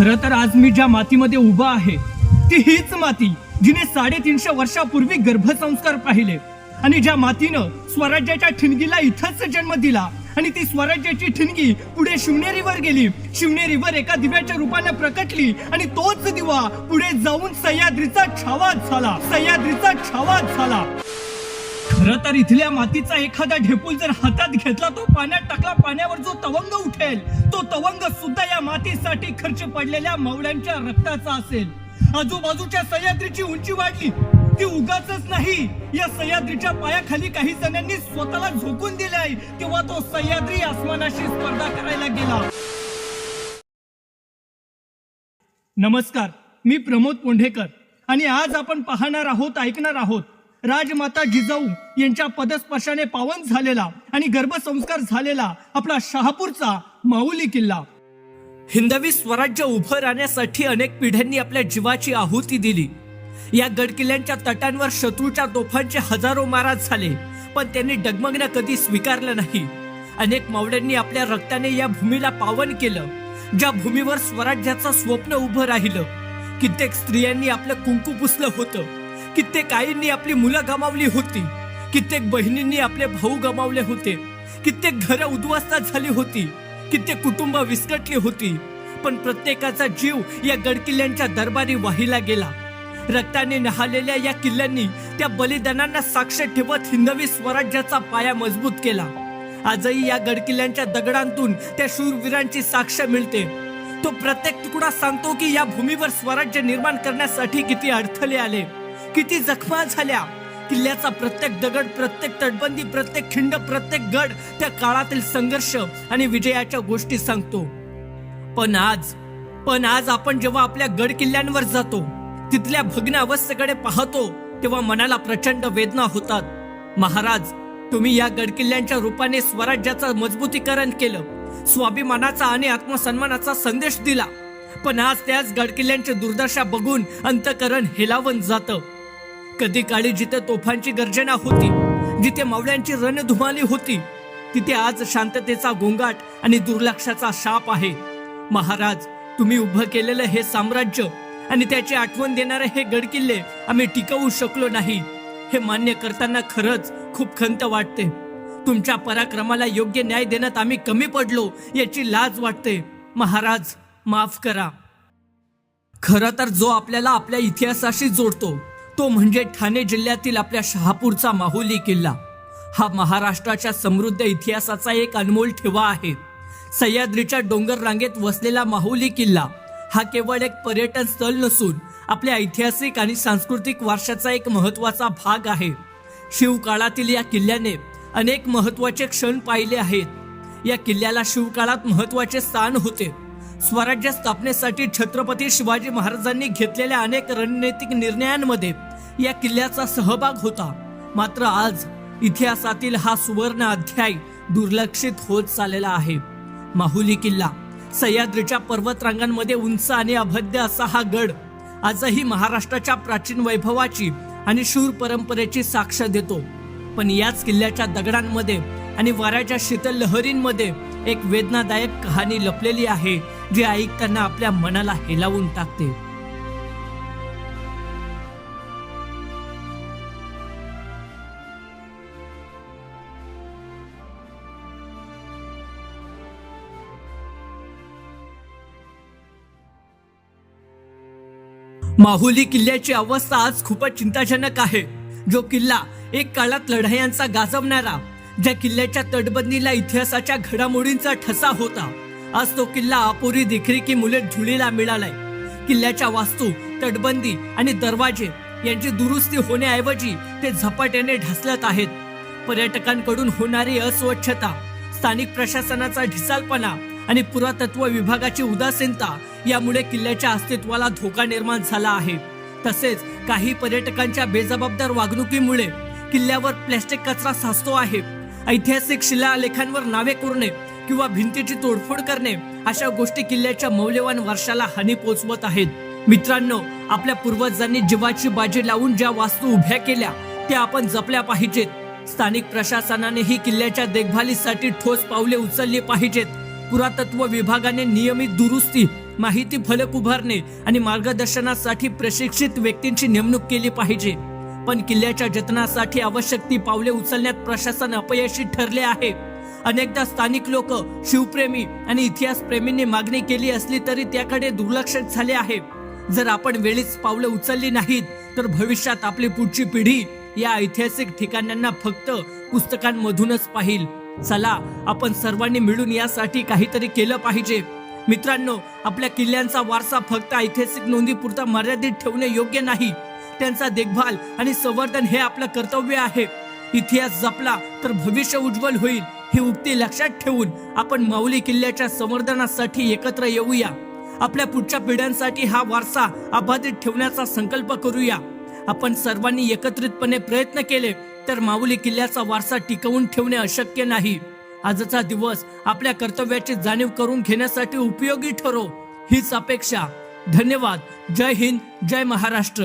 खरं तर आज मी ज्या मातीमध्ये उभा आहे ती हीच माती जिने साडेतीनशे वर्षापूर्वी गर्भसंस्कार पाहिले. आणि ज्या मातीनं स्वराज्याच्या ठिणगीला इथंच जन्म दिला आणि ती स्वराज्याची ठिणगी पुढे शिवनेरीवर गेली शिवनेरीवर एका दिव्याच्या रूपाने प्रकटली आणि तोच दिवा पुढे जाऊन सह्याद्रीचा छावा झाला सह्याद्रीचा छावा झाला. खर तर इथल्या मातीचा एखादा ढेपूल जर हातात घेतला तो पाण्यात टाकला पाण्यावर जो तवंग उठेल तो तवंग सुद्धा या मातीसाठी खर्च पडलेल्या मावळ्यांच्या रक्ताचा असेल. आजूबाजूच्या सह्याद्रीची उंची वाढली ती उगाच नाही. या सह्याद्रीच्या पायाखाली काही जणांनी स्वतःला झोकून दिले आहे तेव्हा तो सह्याद्री आसमानाशी स्पर्धा करायला गेला. नमस्कार मी प्रमोद पोंढेकर आणि आज आपण पाहणार आहोत ऐकणार आहोत राजमाता जिजाऊ यांच्या पदस्पर्शाने पावन झालेला आणि गर्भसंस्कार झालेला आपला शहापूरचा माऊली किल्ला. हिंदवी स्वराज्य उभं राहण्यासाठी अनेक पिढ्यांनी आपल्या जीवाची आहुती दिली. या गडकिल्ल्यांच्या तटांवर शत्रूच्या तोफांचे हजारो महाराज झाले पण त्यांनी डगमगणं कधी स्वीकारलं नाही. अनेक मावड्यांनी आपल्या रक्ताने या भूमीला पावन केलं ज्या भूमीवर स्वराज्याचं स्वप्न उभं राहिलं. कित्येक स्त्रियांनी आपलं कुंकू पुसलं होतं. कित्येक आईंनी आपली मुलं गमावली होती. कित्येक बहिणींनी आपले भाऊ गमावले होते. कित्येक घरं उद्ध्वस्त झाली होती. कित्येक कुटुंब विस्कटली होती. पण प्रत्येकाचा जीव या गडकिल्ल्यांच्या दरबारी वाहिला गेला. रक्ताने नहालेल्या या किल्ल्यांनी त्या बलिदानांना साक्ष ठेवत हिंदवी स्वराज्याचा पाया मजबूत केला. आजही या गडकिल्ल्यांच्या दगडांतून त्या शूरवीरांची साक्ष मिळते. तो प्रत्येक तुकडा सांगतो की या भूमीवर स्वराज्य निर्माण करण्यासाठी किती अडथळे आले. किती जखमा झाल्या? किल्ल्याचा प्रत्येक दगड प्रत्येक तटबंदी प्रत्येक खिंड प्रत्येक गड त्या काळातील संघर्ष आणि विजयाच्या गोष्टी सांगतो. पण आज पण आज आपण जेव्हा आपल्या गड किल्ल्यांवर जातो तिथल्या भग्न अवस्थेकडे पाहतो तेव्हा मनाला प्रचंड वेदना होतात. महाराज तुम्ही या गडकिल्ल्यांच्या रूपाने स्वराज्याचं मजबूतीकरण केलं स्वाभिमानाचा आणि आत्मसन्मानाचा संदेश दिला. पण आज त्याच गडकिल्ल्यांची दुर्दशा बघून अंतकरण हेलावून जातं. कधी काळी जिथे तोफांची गर्जना होती जिथे मावळ्यांची रणधुमाली होती तिथे आज शांततेचा गोंगाट आणि दुर्लक्षाचा शाप आहे. महाराज तुम्ही उभं केलेलं हे साम्राज्य आणि त्याची आठवण देणारे हे गडकिल्ले आम्ही टिकवू शकलो नाही. हे मान्य करताना खरंच खूप खंत वाटते. तुमच्या पराक्रमाला योग्य न्याय देण्यात आम्ही कमी पडलो याची लाज वाटते. महाराज माफ करा. खरं तर जो आपल्याला आपल्या इतिहासाशी जोडतो तो म्हणजे ठाणे जिल्ह्यातील आपल्या शहापूरचा माहुली किल्ला. हा महाराष्ट्राच्या समृद्ध इतिहासाचा एक अनमोल ठेवा आहे. सह्याद्रीच्या डोंगर रांगेत वसलेला माहुली किल्ला हा केवळ एक पर्यटन स्थळ नसून आपल्या ऐतिहासिक आणि सांस्कृतिक वारशाचा एक महत्त्वाचा भाग आहे. शिवकाळातील या किल्ल्याने अनेक महत्त्वाचे क्षण पाहिले आहेत. या किल्ल्याला शिवकाळात महत्त्वाचे स्थान होते. स्वराज्य स्थापनेसाठी छत्रपती शिवाजी महाराजांनी घेतलेल्या अनेक रणनैतिक निर्णयांमध्ये या किल्ल्याचा सहभाग होता. मात्र आज इतिहासातील हा सुवर्ण अध्याय दुर्लक्षित होत चाललेला आहे. माहुली किल्ला सह्याद्रीच्या पर्वतरांगांमध्ये उंच आणि अभद्य असा हा गड आजही महाराष्ट्राच्या प्राचीन वैभवाची आणि शूर परंपरेची साक्ष देतो. पण याच किल्ल्याच्या दगडांमध्ये आणि वाऱ्याच्या शीतल लहरींमध्ये एक वेदनादायक कहाणी लपलेली आहे जी ऐकताना आपल्या मनाला हेलावून टाकते. माहुली किल्ल्याची अवस्था आज खूपच चिंताजनक आहे. जो किल्ला एक काळात लढायांचा गाजवणारा ज्या किल्ल्याच्या तटबंदीला इतिहासाच्या घडामोडींचा ठसा होता आज तो किल्ला अपुरी देखरेखी मुले झुलीला मिळालाय. किल्ल्याच्या वास्तू तटबंदी आणि दरवाजे यांची दुरुस्ती होण्याऐवजी ते झपाट्याने ढासलत आहेत. पर्यटकांकडून होणारी अस्वच्छता स्थानिक प्रशासनाचा ढिसालपणा आणि पुरातत्व विभागाची उदासीनता यामुळे किल्ल्याच्या अस्तित्वाला धोका निर्माण झाला आहे. तसेच काही पर्यटकांच्या बेजबाबदार वागणुकीमुळे किल्ल्यावर प्लॅस्टिक कचरा साचतो आहे. ऐतिहासिक शिलालेखांवर नावे कोरणे किंवा भिंतीची तोडफोड करणे अशा गोष्टी किल्ल्याच्या मौल्यवान वर्षाला हानी पोहोचवत आहेत. मित्रांनो आपल्या पूर्वजांनी जीवाची बाजी लावून ज्या वास्तू उभ्या केल्या त्या आपण जपल्या पाहिजेत. स्थानिक प्रशासनानेही किल्ल्याच्या देखभालीसाठी ठोस पावले उचलली पाहिजेत. पुरातत्व विभागाने नियमित दुरुस्ती माहिती फलक उभारणे आणि मार्गदर्शनासाठी प्रशिक्षित व्यक्तींची नेमणूक केली पाहिजे. पण किल्ल्याच्या जतनासाठी आवश्यक ती पावले उचलण्यात प्रशासन अपयशी ठरले आहे. अनेकदा स्थानिक लोक शिवप्रेमी आणि इतिहास प्रेमींनी मागणी केली असली तरी त्याकडे दुर्लक्ष झाले आहे. जर आपण वेळीच पावले उचलली नाहीत तर भविष्यात आपली पुढची पिढी या ऐतिहासिक ठिकाणांना फक्त पुस्तकांमधूनच पाहिल. चला आपण सर्वांनी मिळून यासाठी काहीतरी केलं पाहिजे. मित्रांनो आपल्या किल्ल्यांचा वारसा फक्त ऐतिहासिक नोंदीपुरता मर्यादित ठेवणे योग्य नाही. त्यांचा देखभाल आणि संवर्धन हे आपलं कर्तव्य आहे. इतिहास जपला तर भविष्य उज्ज्वल होईल ही उक्ती लक्षात ठेवून आपण माऊली किल्ल्याच्या संवर्धनासाठी एकत्र येऊया. आपल्या पुढच्या पिढ्यांसाठी हा वारसा अबाधित ठेवण्याचा संकल्प करूया. आपण सर्वांनी एकत्रितपणे प्रयत्न केले तर माऊली किल्ल्याचा वारसा टिकवून ठेवणे अशक्य नाही. आजचा दिवस आपल्या कर्तव्याची जाणीव करून घेण्यासाठी उपयोगी ठरो हीच अपेक्षा. धन्यवाद. जय हिंद जय महाराष्ट्र.